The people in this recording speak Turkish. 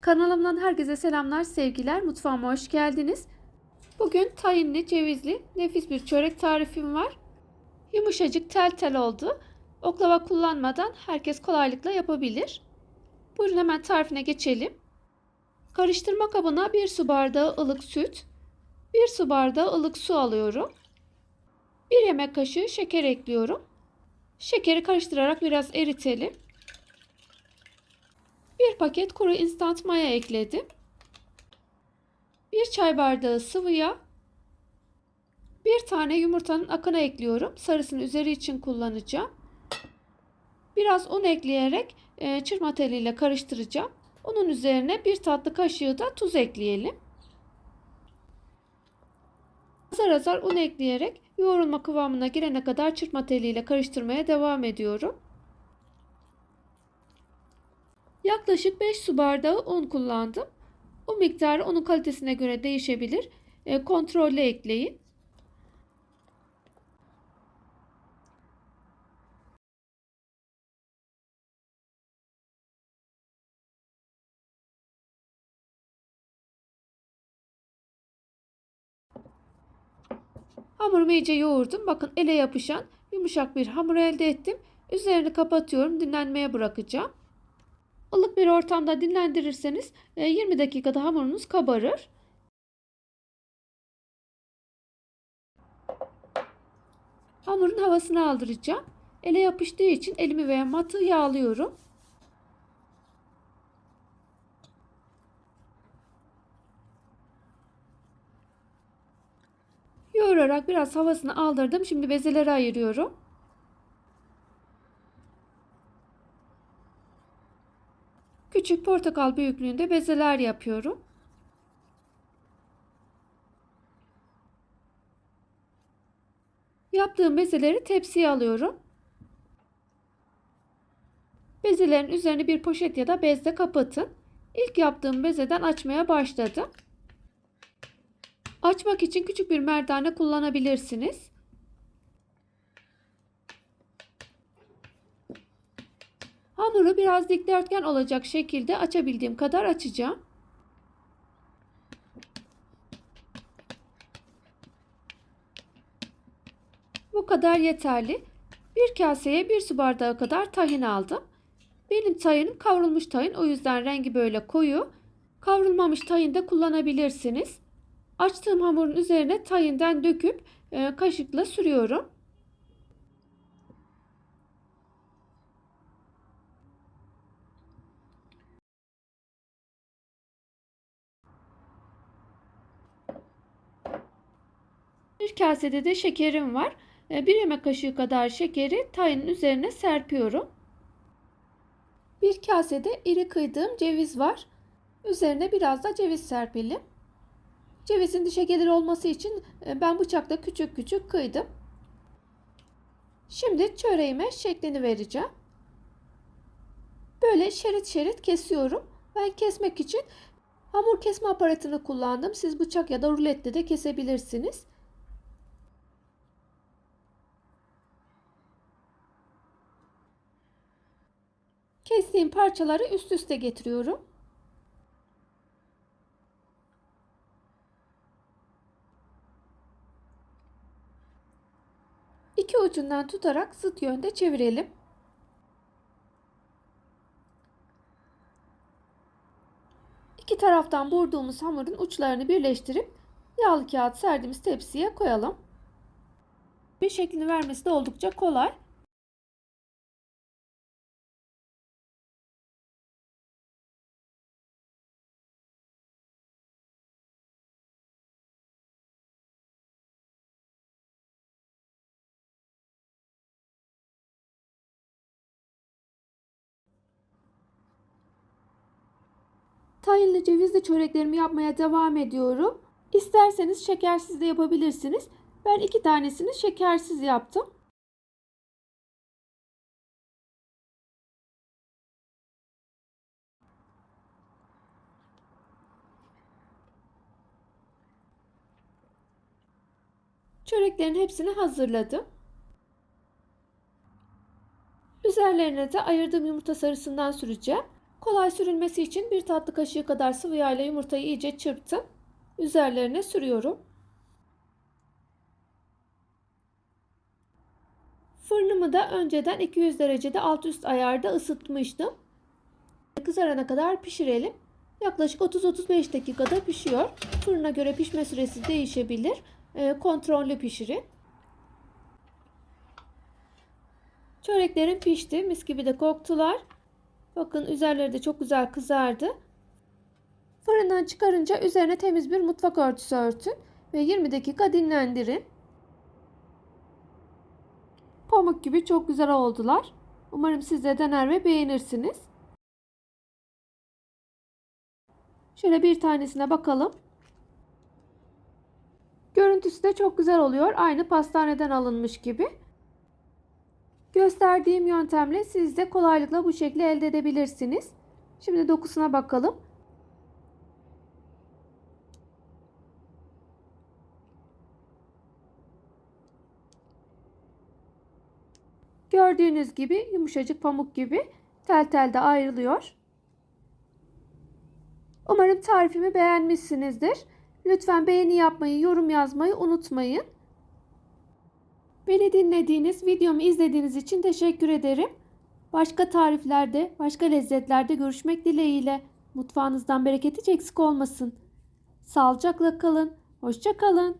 Kanalımdan herkese selamlar, sevgiler. Mutfağıma hoş geldiniz. Bugün tayinli, cevizli, nefis bir çörek tarifim var. Yumuşacık tel tel oldu. Oklava kullanmadan herkes kolaylıkla yapabilir. Buyurun hemen tarifine geçelim. Karıştırma kabına 1 su bardağı ılık süt, 1 su bardağı ılık su alıyorum. 1 yemek kaşığı şeker ekliyorum. Şekeri karıştırarak biraz eritelim. Bir paket kuru instant maya ekledim. Bir çay bardağı sıvı yağ. Bir tane yumurtanın akını ekliyorum. Sarısını üzeri için kullanacağım. Biraz un ekleyerek e, çırpma teliyle karıştıracağım. Onun üzerine bir tatlı kaşığı da tuz ekleyelim. Azar azar un ekleyerek yoğrulma kıvamına girene kadar çırpma teliyle karıştırmaya devam ediyorum. Yaklaşık 5 su bardağı un kullandım. Un miktarı unun kalitesine göre değişebilir. E, kontrollü ekleyin. Hamurumu iyice yoğurdum. Bakın ele yapışan yumuşak bir hamur elde ettim. Üzerini kapatıyorum. Dinlenmeye bırakacağım. Ilık bir ortamda dinlendirirseniz 20 dakikada hamurunuz kabarır. Hamurun havasını aldıracağım. Ele yapıştığı için elimi veya matı yağlıyorum. Yoğurarak biraz havasını aldırdım. Şimdi bezeleri ayırıyorum. Küçük portakal büyüklüğünde bezeler yapıyorum. Yaptığım bezeleri tepsiye alıyorum. Bezelerin üzerini bir poşet ya da bezle kapatın. İlk yaptığım bezeden açmaya başladım. Açmak için küçük bir merdane kullanabilirsiniz. Hamuru biraz dikdörtgen olacak şekilde açabildiğim kadar açacağım. Bu kadar yeterli. Bir kaseye bir su bardağı kadar tahin aldım. Benim tahinim kavrulmuş tahin o yüzden rengi böyle koyu. Kavrulmamış tahin de kullanabilirsiniz. Açtığım hamurun üzerine tahinden döküp e, kaşıkla sürüyorum. Kasede de şekerim var. Bir yemek kaşığı kadar şekeri tayının üzerine serpiyorum. Bir kasede iri kıydığım ceviz var. Üzerine biraz da ceviz serpelim. Cevizin dişe gelir olması için ben bıçakla küçük küçük kıydım. Şimdi çöreğime şeklini vereceğim. Böyle şerit şerit kesiyorum. Ben kesmek için hamur kesme aparatını kullandım. Siz bıçak ya da ruletle de kesebilirsiniz. Kestiğim parçaları üst üste getiriyorum. İki ucundan tutarak zıt yönde çevirelim. İki taraftan vurduğumuz hamurun uçlarını birleştirip yağlı kağıt serdiğimiz tepsiye koyalım. Bir şeklini vermesi de oldukça kolay. Tayinli cevizli çöreklerimi yapmaya devam ediyorum. İsterseniz şekersiz de yapabilirsiniz. Ben iki tanesini şekersiz yaptım. Çöreklerin hepsini hazırladım. Üzerlerine de ayırdığım yumurta sarısından süreceğim. Kolay sürülmesi için bir tatlı kaşığı kadar sıvı yağ ile yumurtayı iyice çırptım. Üzerlerine sürüyorum. Fırınımı da önceden 200 derecede alt üst ayarda ısıtmıştım. Kızarana kadar pişirelim. Yaklaşık 30-35 dakikada pişiyor. Fırına göre pişme süresi değişebilir. E, kontrollü pişirin. Çöreklerim pişti. Mis gibi de koktular. Bakın üzerleri de çok güzel kızardı. Fırından çıkarınca üzerine temiz bir mutfak örtüsü örtün ve 20 dakika dinlendirin. Pamuk gibi çok güzel oldular. Umarım siz de dener ve beğenirsiniz. Şöyle bir tanesine bakalım. Görüntüsü de çok güzel oluyor. Aynı pastaneden alınmış gibi. Gösterdiğim yöntemle siz de kolaylıkla bu şekli elde edebilirsiniz. Şimdi dokusuna bakalım. Gördüğünüz gibi yumuşacık pamuk gibi tel tel de ayrılıyor. Umarım tarifimi beğenmişsinizdir. Lütfen beğeni yapmayı, yorum yazmayı unutmayın. Beni dinlediğiniz, videomu izlediğiniz için teşekkür ederim. Başka tariflerde, başka lezzetlerde görüşmek dileğiyle. Mutfağınızdan bereketi eksik olmasın. Sağlıcakla kalın. Hoşça kalın.